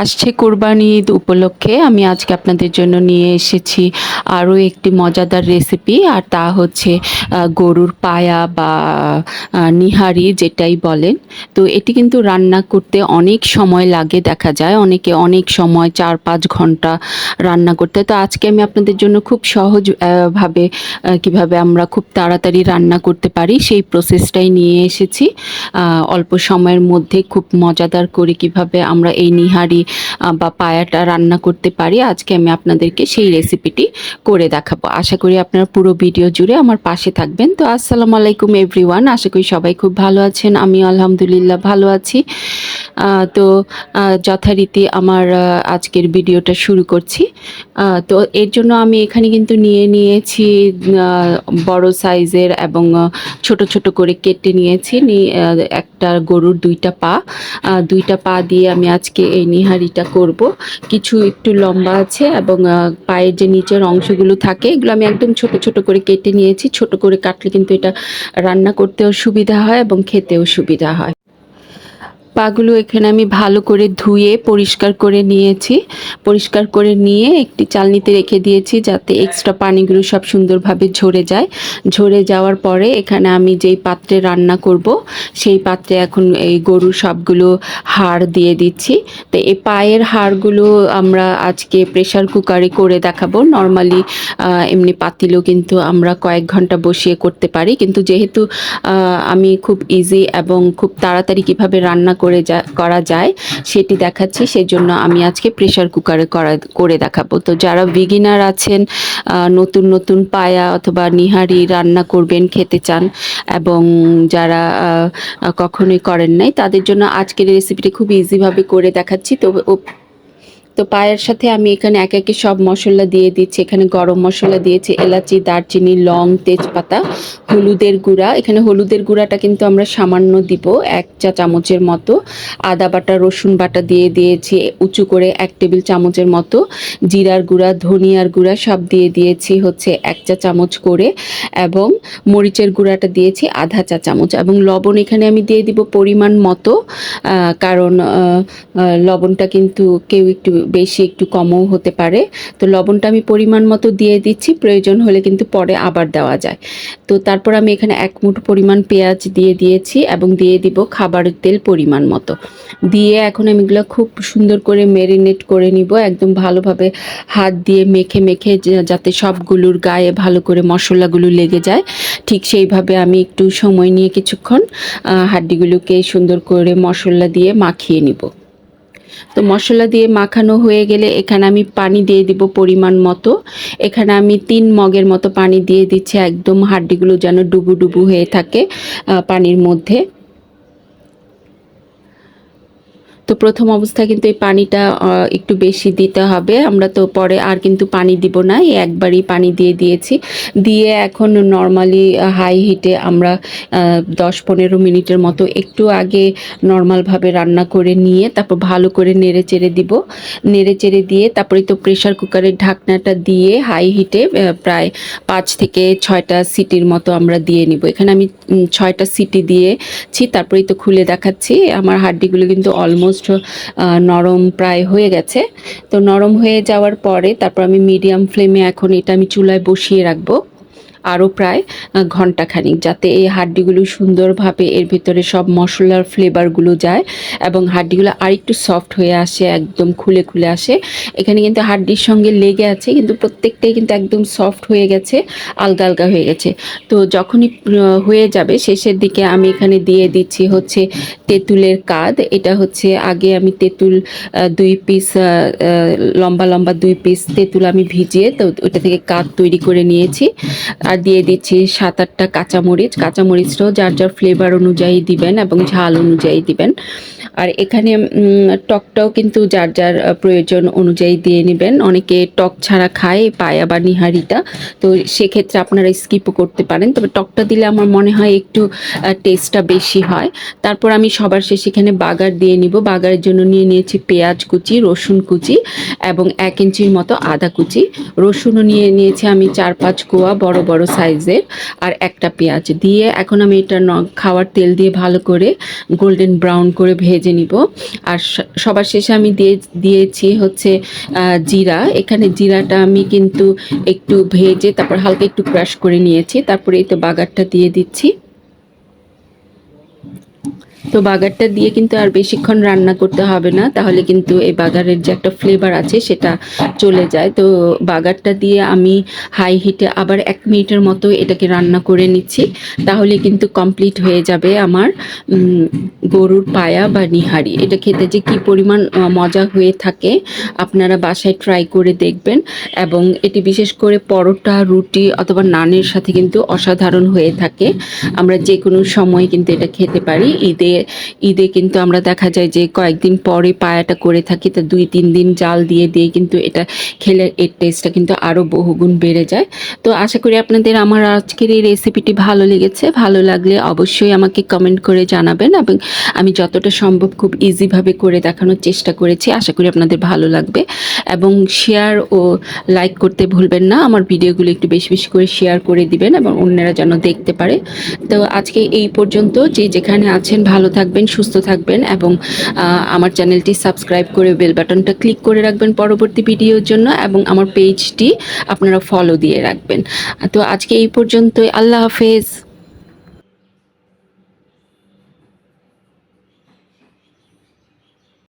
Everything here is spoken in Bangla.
আসছে কোরবানি ঈদ উপলক্ষে। আমি আজকে আপনাদের জন্য নিয়ে এসেছি আরও একটি মজাদার রেসিপি আর তা হচ্ছে গরুর পায়া বা নিহারি যেটাই বলেন। তো এটি কিন্তু রান্না করতে অনেক সময় লাগে দেখা যায়। অনেকে অনেক সময় চার পাঁচ ঘণ্টা রান্না করতে। তো আজকে আমি আপনাদের জন্য খুব সহজ ভাবে কীভাবে আমরা খুব তাড়াতাড়ি রান্না করতে পারি সেই প্রসেসটাই নিয়ে এসেছি। অল্প সময়ের মধ্যে খুব মজাদার করে কীভাবে আমরা এই নিহারি বা পায়াটা রান্না করতে পারি, আজকে আমি আপনাদেরকে সেই রেসিপিটি করে দেখাবো। আশা করি আপনারা পুরো ভিডিও জুড়ে আমার পাশে থাকবেন। তো আসসালামু আলাইকুম এভরিওয়ান আশা করি সবাই খুব ভালো আছেন আমি আলহামদুলিল্লাহ ভালো আছি। তো যথারীতি আমার আজকের ভিডিওটা শুরু করছি। তো এর জন্য আমি এখানে কিন্তু নিয়ে নিয়েছি বড় সাইজের এবং ছোট ছোট করে কেটে নিয়েছি। একটা গরুর দুইটা পা। দুইটা পা দিয়ে আমি আজকে এই নিহারিটা করব। কিছু একটু লম্বা আছে এবং পায়ের যে নিচের অংশগুলো থাকে, এগুলো আমি একদম ছোট ছোট করে কেটে নিয়েছি। ছোট করে কাটলে কিন্তু এটা রান্না করতেও সুবিধা হয় এবং খেতেও সুবিধা হয়। পাগুলো এখানে আমি ভালো করে ধুয়ে পরিষ্কার করে নিয়েছি। পরিষ্কার করে নিয়ে একটি চালনিতে রেখে দিয়েছি যাতে এক্সট্রা পানিগুলো সব সুন্দরভাবে ঝরে যায়। ঝরে যাওয়ার পরে এখানে আমি যেই পাত্রে রান্না করব, সেই পাত্রে এখন এই গরুর সবগুলো হাড় দিয়ে দিচ্ছি। তো এই পায়ের হাড়গুলো আমরা আজকে প্রেশার কুকারে করে দেখাবো। নর্মালি এমনি পাতিলেও কিন্তু আমরা কয়েক ঘণ্টা বসিয়ে করতে পারি। কিন্তু যেহেতু আমি খুব ইজি এবং খুব তাড়াতাড়ি কীভাবে রান্না যা, করা যায়, সেটি দেখাচ্ছি। সেজন্য আমি আজকে প্রেশার কুকারে করা, করে দেখাবো। তো যারা বিগিনার আছেন নতুন নতুন পায়া অথবা নিহারি রান্না করবেন, খেতে চান এবং যারা কখনোই করেন নাই, তাদের জন্য আজকের রেসিপিটি খুব ইজিভাবে করে দেখাচ্ছি। তো তো পায়ের সাথে আমি এখানে এক একে সব মশলা দিয়ে দিচ্ছি। এখানে গরম মশলা দিয়েছি, এলাচি, দারচিনি, লং, তেজপাতা, হলুদের গুঁড়া। এখানে হলুদের গুঁড়াটা কিন্তু আমরা সামান্য দিব এক চা চামচের মতো। আদা বাটা, রসুন বাটা দিয়ে দিয়েছি, উঁচু করে এক টেবিল চামচের মতো। জিরার গুঁড়া, ধনিয়ার গুঁড়া সব দিয়ে দিয়েছি হচ্ছে এক চা চামচ করে। এবং মরিচের গুঁড়াটা দিয়েছি আধা চা চামচ। এবং লবণ এখানে আমি দিয়ে দিব পরিমাণ মতো। কারণ লবণটা কিন্তু কেউ একটু বেশি একটু কমও হতে পারে। তো লবণটা আমি পরিমাণ মতো দিয়ে দিচ্ছি, প্রয়োজন হলে কিন্তু পরে আবার দেওয়া যায়। তো তারপর আমি এখানে এক মুঠো পরিমাণ পেঁয়াজ দিয়ে দিয়েছি এবং দিয়ে দিব খাবারের তেল পরিমাণ মতো। দিয়ে এখন আমি এগুলো খুব সুন্দর করে মেরিনেট করে নিব, একদম ভালোভাবে হাত দিয়ে মেখে মেখে যাতে সবগুলোর গায়ে ভালো করে মশলাগুলো লেগে যায়। ঠিক সেইভাবে আমি একটু সময় নিয়ে কিছুক্ষণ হাড্ডিগুলোকে সুন্দর করে মশলা দিয়ে মাখিয়ে নিব। তো মশলা দিয়ে মাখানো হয়ে গেলে এখানে আমি পানি দিয়ে দিব পরিমাণ মতো। এখানে আমি তিন মগের মতো পানি দিয়ে দিচ্ছি, একদম হাড্ডিগুলো যেন ডুবু ডুবু হয়ে থাকে পানির মধ্যে। তো প্রথম অবস্থায় কিন্তু এই পানিটা একটু বেশি দিতে হবে। আমরা তো পরে আর কিন্তু পানি দিব না, এই একবারই পানি দিয়ে দিয়েছি। দিয়ে এখন নর্মালি হাই হিটে আমরা দশ পনেরো মিনিটের মতো একটু আগে নর্মালভাবে রান্না করে নিয়ে তারপর ভালো করে নেড়ে চেড়ে দিব। নেড়ে চেড়ে দিয়ে তারপরে তো প্রেশার কুকারের ঢাকনাটা দিয়ে হাই হিটে প্রায় পাঁচ থেকে ছয়টা সিটির মতো আমরা দিয়ে নিব। এখানে আমি ছয়টা সিটি দিয়েছি, তারপরেই তো খুলে দেখাচ্ছি। আমার হাড্ডিগুলো কিন্তু অলমোস্ট নরম প্রায় হয়ে গেছে। তো নরম হয়ে যাওয়ার পরে তারপর আমি মিডিয়াম ফ্লেমে এখন এটা আমি চুলায় বসিয়ে রাখব। আরও প্রায় ঘন্টাখানিক যাতে এই হাড্ডিগুলো সুন্দরভাবে এর ভিতরে সব মশলার ফ্লেভারগুলো যায় এবং হাড্ডিগুলো আরেকটু সফট হয়ে আসে, একদম খুলে খুলে আসে। এখানে কিন্তু হাড্ডির সঙ্গে লেগে আছে, কিন্তু প্রত্যেকটাই কিন্তু একদম সফট হয়ে গেছে, আলগা আলগা হয়ে গেছে। তো যখনই হয়ে যাবে, শেষের দিকে আমি এখানে দিয়ে দিচ্ছি হচ্ছে তেঁতুলের কাদ। এটা হচ্ছে আগে আমি তেঁতুল দুই পিস লম্বা লম্বা দুই পিস তেঁতুল আমি ভিজিয়ে তো ওটা থেকে কাদ তৈরি করে নিয়েছি। আর দিয়ে দিচ্ছি সাত আটটা কাঁচামরিচ। কাঁচামরিচটাও যার যার ফ্লেভার অনুযায়ী দিবেন এবং ঝাল অনুযায়ী দিবেন। আর এখানে টকটাও কিন্তু যার যার প্রয়োজন অনুযায়ী দিয়ে নেবেন। অনেকে টক ছাড়া খায়, পায়া বা নিহারিটা তো সেক্ষেত্রে আপনারা স্কিপও করতে পারেন। তবে টকটা দিলে আমার মনে হয় একটু টেস্টটা বেশি হয়। তারপর আমি সবার শেষে এখানে বাগার দিয়ে নিব। বাগারের জন্য নিয়ে নিয়েছি পেঁয়াজ কুচি, রসুন কুচি এবং এক ইঞ্চির মতো আদা কুচি। রসুনও নিয়ে নিয়েছি আমি চার পাঁচ কোয়া বড় বড় সাইজের আর একটা পেঁয়াজ দিয়ে এখন আমি এটা খাওয়ার তেল দিয়ে ভালো করে গোল্ডেন ব্রাউন করে ভেজে নিব। আর সবার শেষে আমি দিয়ে, দিয়েছি হচ্ছে জিরা। এখানে জিরাটা আমি কিন্তু একটু ভেজে তারপর হালকা একটু ক্রাশ করে নিয়েছি। তারপরে এই তো বাগারটা দিয়ে দিচ্ছি। তো বাগারটা দিয়ে কিন্তু আর বেশিক্ষণ রান্না করতে হবে না, তাহলে কিন্তু এই বাগারের যে একটা ফ্লেভার আছে সেটা চলে যায়। তো বাগারটা দিয়ে আমি হাই হিটে আবার এক মিনিটের মতো এটাকে রান্না করে নিচ্ছি, তাহলে কিন্তু কমপ্লিট হয়ে যাবে আমার গরুর পায়া বা নিহারি। এটা খেতে যে কি পরিমাণ মজা হয়ে থাকে, আপনারা বাসায় ট্রাই করে দেখবেন। এবং এটি বিশেষ করে পরোটা, রুটি অথবা নানের সাথে কিন্তু অসাধারণ হয়ে থাকে। আমরা যে কোনো সময় কিন্তু এটা খেতে পারি, ঈদে ঈদে কিন্তু আমরা দেখা যায় যে কয়েকদিন পরে পায়াটা করে থাকি, তা দুই, তিন দিন জাল দিয়ে দিয়ে কিন্তু এটা খেলে এর টেস্টটা কিন্তু আরও বহুগুণ বেড়ে যায়। তো আশা করি আপনাদের আমার আজকের এই রেসিপিটি ভালো লেগেছে। ভালো লাগলে অবশ্যই আমাকে কমেন্ট করে জানাবেন এবং আমি যতটা সম্ভব খুব ইজিভাবে করে দেখানোর চেষ্টা করেছি। আশা করি আপনাদের ভালো লাগবে। এবং শেয়ার ও লাইক করতে ভুলবেন না। আমার ভিডিওগুলো একটু বেশি বেশি করে শেয়ার করে দিবেন এবং অন্যরা যেন দেখতে পারে। তো আজকে এই পর্যন্ত। যে যেখানে আছেন, ভালো থাকবেন, সুস্থ থাকবেন এবং আমার চ্যানেলটি সাবস্ক্রাইব করে বেল বাটনটা ক্লিক করে রাখবেন পরবর্তী ভিডিওর জন্য এবং আমার পেজটি আপনারা ফলো দিয়ে রাখবেন। তো আজকে এই পর্যন্তই, আল্লাহ হাফেজ।